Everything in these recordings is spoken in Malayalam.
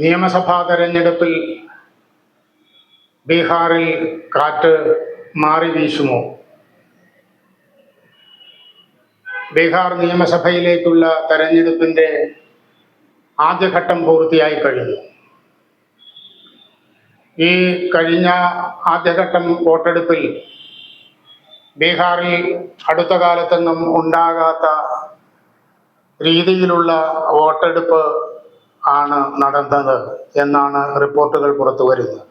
നിയമസഭാ തെരഞ്ഞെടുപ്പിൽ ബീഹാറിൽ കാറ്റ് മാറി വീശുമോ? ബീഹാർ നിയമസഭയിലേക്കുള്ള തെരഞ്ഞെടുപ്പിന്റെ ആദ്യഘട്ടം പൂർത്തിയായി കഴിഞ്ഞു. ഈ കഴിഞ്ഞ ആദ്യഘട്ടം വോട്ടെടുപ്പിൽ ബീഹാറിൽ അടുത്ത കാലത്തൊന്നും ഉണ്ടാകാത്ത രീതിയിലുള്ള വോട്ടെടുപ്പ് ആണ് നടന്നത് എന്നാണ് റിപ്പോർട്ടുകൾ പുറത്തു വരുന്നത്.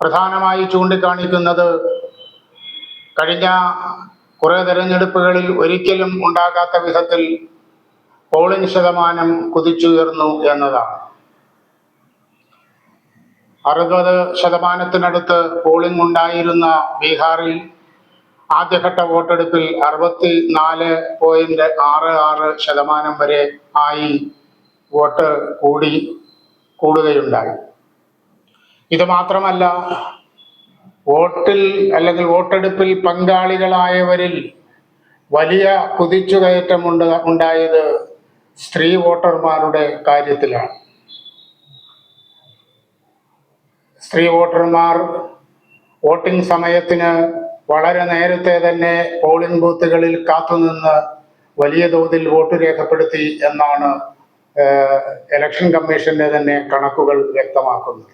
പ്രധാനമായി ചൂണ്ടിക്കാണിക്കുന്നത് കഴിഞ്ഞ കുറേ തെരഞ്ഞെടുപ്പുകളിൽ ഒരിക്കലും ഉണ്ടാകാത്ത വിധത്തിൽ പോളിംഗ് ശതമാനം കുതിച്ചുയർന്നു എന്നതാണ്. അറുപത് ശതമാനത്തിനടുത്ത് പോളിംഗ് ഉണ്ടായിരുന്ന ബീഹാറിൽ ആദ്യഘട്ട വോട്ടെടുപ്പിൽ അറുപത്തി നാല് പോയിന്റ് ആറ് ആറ് ശതമാനം വരെ ആയി. വോട്ട് കൂടി കൂടുകയുണ്ടായി. ഇത് മാത്രമല്ല വോട്ടിൽ അല്ലെങ്കിൽ വോട്ടെടുപ്പിൽ പങ്കാളികളായവരിൽ വലിയ കുതിച്ചുകയറ്റം ഉണ്ട് ഉണ്ടായത് സ്ത്രീ വോട്ടർമാരുടെ കാര്യത്തിലാണ്. സ്ത്രീ വോട്ടർമാർ വോട്ടിംഗ് സമയത്തിന് വളരെ നേരത്തെ തന്നെ പോളിംഗ് ബൂത്തുകളിൽ കാത്തുനിന്ന് വലിയ തോതിൽ വോട്ട് രേഖപ്പെടുത്തി എന്നാണ് ഇലക്ഷൻ കമ്മീഷന്റെ തന്നെ കണക്കുകൾ വ്യക്തമാക്കുന്നത്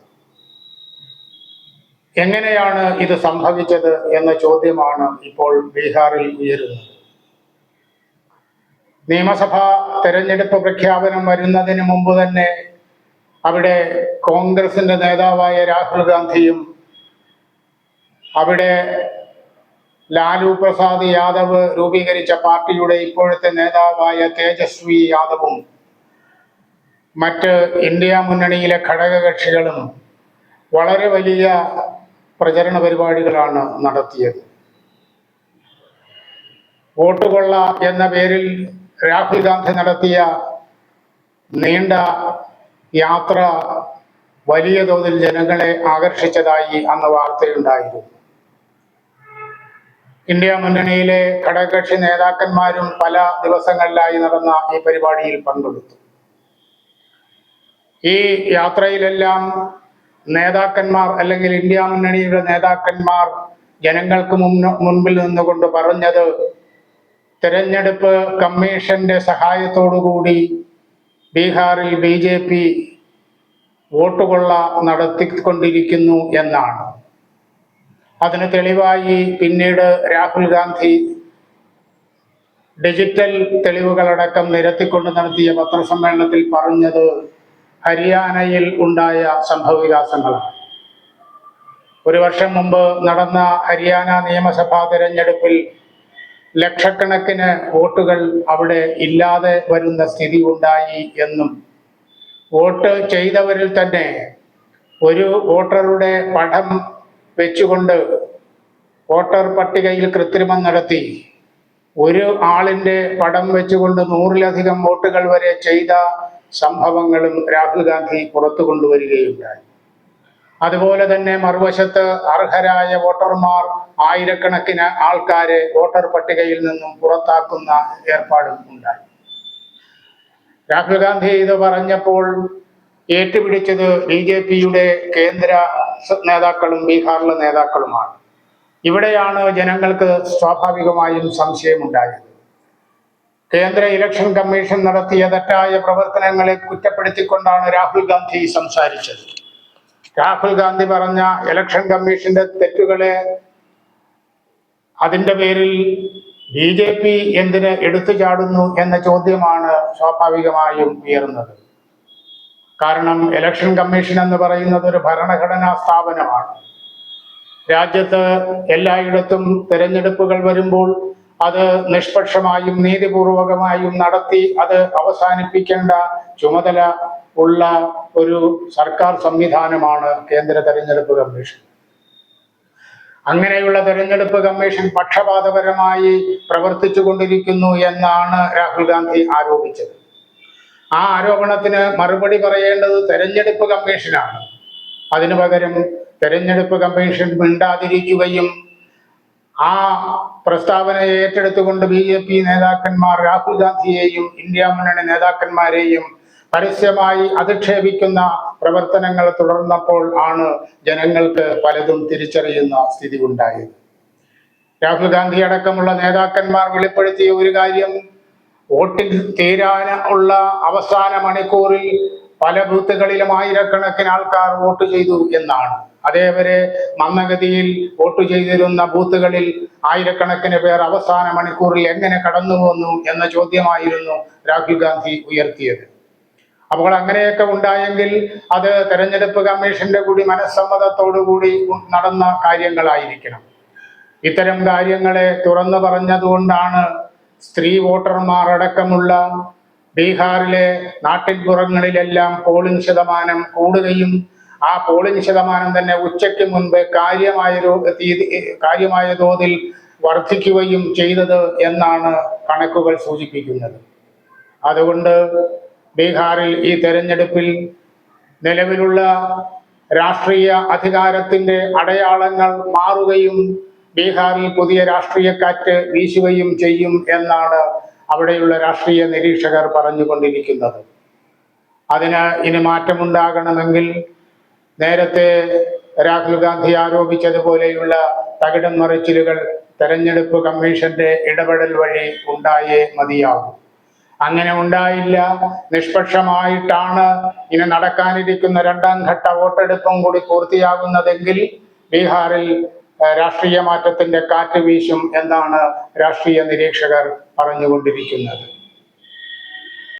എങ്ങനെയാണ് ഇത് സംഭവിച്ചത് എന്ന ചോദ്യമാണ് ഇപ്പോൾ ബീഹാറിൽ ഉയരുന്നത്. നിയമസഭാ തെരഞ്ഞെടുപ്പ് പ്രഖ്യാപനം വരുന്നതിന് മുമ്പ് തന്നെ അവിടെ കോൺഗ്രസിന്റെ നേതാവായ രാഹുൽ ഗാന്ധിയും അവിടെ ലാലു പ്രസാദ് യാദവ് രൂപീകരിച്ച പാർട്ടിയുടെ ഇപ്പോഴത്തെ നേതാവായ തേജസ്വി യാദവും മറ്റ് ഇന്ത്യ മുന്നണിയിലെ ഘടകകക്ഷികളും വളരെ വലിയ പ്രചരണ പരിപാടികളാണ് നടത്തിയത്. വോട്ട് കൊള്ള എന്ന പേരിൽ രാഹുൽ ഗാന്ധി നടത്തിയ നീണ്ട യാത്ര വലിയ തോതിൽ ജനങ്ങളെ ആകർഷിച്ചതായി അന്ന് വാർത്തയുണ്ടായിരുന്നു. ഇന്ത്യ മുന്നണിയിലെ ഘടകക്ഷി നേതാക്കന്മാരും പല ദിവസങ്ങളിലായി നടന്ന ഈ പരിപാടിയിൽ പങ്കെടുത്തു. ഈ യാത്രയിലെല്ലാം നേതാക്കന്മാർ അല്ലെങ്കിൽ ഇന്ത്യ മുന്നണിയുടെ നേതാക്കന്മാർ ജനങ്ങൾക്ക് മുന്ന മുൻപിൽ നിന്നുകൊണ്ട് പറഞ്ഞത് തെരഞ്ഞെടുപ്പ് കമ്മീഷന്റെ സഹായത്തോടുകൂടി ബീഹാറിൽ ബി ജെ പി വോട്ടുകൊള്ള നടത്തിക്കൊണ്ടിരിക്കുന്നു എന്നാണ്. അതിന് തെളിവായി പിന്നീട് രാഹുൽ ഗാന്ധി ഡിജിറ്റൽ തെളിവുകളടക്കം നിരത്തിക്കൊണ്ട് നടത്തിയ പത്രസമ്മേളനത്തിൽ പറഞ്ഞത് ഹരിയാനയിൽ ഉണ്ടായ സംഭവവികാസങ്ങളാണ്. ഒരു വർഷം മുമ്പ് നടന്ന ഹരിയാന നിയമസഭാ തെരഞ്ഞെടുപ്പിൽ ലക്ഷക്കണക്കിന് വോട്ടുകൾ അവിടെ ഇല്ലാതെ വരുന്ന സ്ഥിതി ഉണ്ടായി എന്നും വോട്ട് ചെയ്തവരിൽ തന്നെ ഒരു വോട്ടറുടെ പടം വെച്ചുകൊണ്ട് വോട്ടർ പട്ടികയിൽ കൃത്രിമം നടത്തി ഒരു ആളിന്റെ പടം വെച്ചുകൊണ്ട് നൂറിലധികം വോട്ടുകൾ വരെ ചെയ്ത സംഭവങ്ങളും രാഹുൽ ഗാന്ധി പുറത്തു കൊണ്ടുവരികയുണ്ടായി. അതുപോലെ തന്നെ മറുവശത്ത് അർഹരായ വോട്ടർമാർ ആയിരക്കണക്കിന് ആൾക്കാരെ വോട്ടർ പട്ടികയിൽ നിന്നും പുറത്താക്കുന്ന ഏർപ്പാടും ഉണ്ടായി. രാഹുൽ ഗാന്ധി ഇത് പറഞ്ഞപ്പോൾ ഏറ്റുപിടിച്ചത് ബി ജെ പിയുടെ കേന്ദ്ര നേതാക്കളും ബീഹാറിലെ നേതാക്കളുമാണ്. ഇവിടെയാണ് ജനങ്ങൾക്ക് സ്വാഭാവികമായും സംശയമുണ്ടായത്. കേന്ദ്ര ഇലക്ഷൻ കമ്മീഷൻ നടത്തിയ തെറ്റായ പ്രവർത്തനങ്ങളെ കുറ്റപ്പെടുത്തിക്കൊണ്ടാണ് രാഹുൽ ഗാന്ധി സംസാരിച്ചത്. രാഹുൽ ഗാന്ധി പറഞ്ഞ ഇലക്ഷൻ കമ്മീഷന്റെ തെറ്റുകളെ അതിന്റെ പേരിൽ ബി ജെ പി എന്തിന് എടുത്തു ചാടുന്നു എന്ന ചോദ്യമാണ് സ്വാഭാവികമായും ഉയർന്നത്. കാരണം ഇലക്ഷൻ കമ്മീഷൻ എന്ന് പറയുന്നത് ഒരു ഭരണഘടനാ സ്ഥാപനമാണ്. രാജ്യത്ത് എല്ലായിടത്തും തെരഞ്ഞെടുപ്പുകൾ വരുമ്പോൾ അത് നിഷ്പക്ഷമായും നീതിപൂർവകമായും നടത്തി അത് അവസാനിപ്പിക്കേണ്ട ചുമതല ഉള്ള ഒരു സർക്കാർ സംവിധാനമാണ് കേന്ദ്ര തെരഞ്ഞെടുപ്പ് കമ്മീഷൻ. അങ്ങനെയുള്ള തെരഞ്ഞെടുപ്പ് കമ്മീഷൻ പക്ഷപാതപരമായി പ്രവർത്തിച്ചു കൊണ്ടിരിക്കുന്നു എന്നാണ് രാഹുൽ ഗാന്ധി ആരോപിച്ചത്. ആ ആരോപണത്തിന് മറുപടി പറയേണ്ടത് തെരഞ്ഞെടുപ്പ് കമ്മീഷനാണ്. അതിനു പകരം തെരഞ്ഞെടുപ്പ് കമ്മീഷൻ മിണ്ടാതിരിക്കുകയും ആ പ്രസ്താവനയെ ഏറ്റെടുത്തുകൊണ്ട് ബി ജെ പി നേതാക്കന്മാർ രാഹുൽ ഗാന്ധിയെയും ഇന്ത്യ മുന്നണി നേതാക്കന്മാരെയും പരസ്യമായി അധിക്ഷേപിക്കുന്ന പ്രവർത്തനങ്ങൾ തുടർന്നപ്പോൾ ആണ് ജനങ്ങൾക്ക് പലതും തിരിച്ചറിയുന്ന സ്ഥിതി ഉണ്ടായത് രാഹുൽ ഗാന്ധി അടക്കമുള്ള നേതാക്കന്മാർ വെളിപ്പെടുത്തിയ ഒരു കാര്യം വോട്ടിൽ തീരാൻ ഉള്ള അവസാന മണിക്കൂറിൽ പല ബൂത്തുകളിലും ആയിരക്കണക്കിന് ആൾക്കാർ വോട്ട് ചെയ്തു എന്നാണ്. അതേവരെ മന്ദഗതിയിൽ വോട്ട് ചെയ്തിരുന്ന ബൂത്തുകളിൽ ആയിരക്കണക്കിന് പേർ അവസാന മണിക്കൂറിൽ എങ്ങനെ കടന്നു പോന്നു എന്ന ചോദ്യമായിരുന്നു രാഹുൽ ഗാന്ധി ഉയർത്തിയത്. അപ്പോൾ അങ്ങനെയൊക്കെ ഉണ്ടായെങ്കിൽ അത് തെരഞ്ഞെടുപ്പ് കമ്മീഷന്റെ കൂടി മനസ്സമ്മതത്തോടുകൂടി നടന്ന കാര്യങ്ങളായിരിക്കണം. ഇത്തരം കാര്യങ്ങളെ തുറന്നു പറഞ്ഞതുകൊണ്ടാണ് സ്ത്രീ വോട്ടർമാർ അടക്കമുള്ള ബീഹാറിലെ നാട്ടിൻപുറങ്ങളിലെല്ലാം പോളിംഗ് ശതമാനം കൂടുകയും ആ പോളിംഗ് ശതമാനം തന്നെ ഉച്ചയ്ക്ക് മുൻപ് കാര്യമായ രൂ- തീയതി കാര്യമായ തോതിൽ വർദ്ധിക്കുകയും ചെയ്തത് എന്നാണ് കണക്കുകൾ സൂചിപ്പിക്കുന്നത്. അതുകൊണ്ട് ബീഹാറിൽ ഈ തെരഞ്ഞെടുപ്പിൽ നിലവിലുള്ള രാഷ്ട്രീയ അധികാരത്തിന്റെ അടയാളങ്ങൾ മാറുകയും ബീഹാറിൽ പുതിയ രാഷ്ട്രീയക്കാറ്റ് വീശുകയും ചെയ്യും എന്നാണ് അവിടെയുള്ള രാഷ്ട്രീയ നിരീക്ഷകർ പറഞ്ഞുകൊണ്ടിരിക്കുന്നത്. അതിന് ഇനി മാറ്റമുണ്ടാകണമെങ്കിൽ നേരത്തെ രാഹുൽ ഗാന്ധി ആരോപിച്ചതുപോലെയുള്ള തകിടം മറിച്ചിലുകൾ തെരഞ്ഞെടുപ്പ് കമ്മീഷന്റെ ഇടപെടൽ വഴി ഉണ്ടായേ മതിയാകും. അങ്ങനെ ഉണ്ടായില്ല. നിഷ്പക്ഷമായിട്ടാണ് ഇനി നടക്കാനിരിക്കുന്ന രണ്ടാം ഘട്ട വോട്ടെടുപ്പും കൂടി പൂർത്തിയാകുന്നതെങ്കിൽ ബീഹാറിൽ രാഷ്ട്രീയ മാറ്റത്തിന്റെ കാറ്റ് വീശും എന്നാണ് രാഷ്ട്രീയ നിരീക്ഷകർ പറഞ്ഞുകൊണ്ടിരിക്കുന്നത്.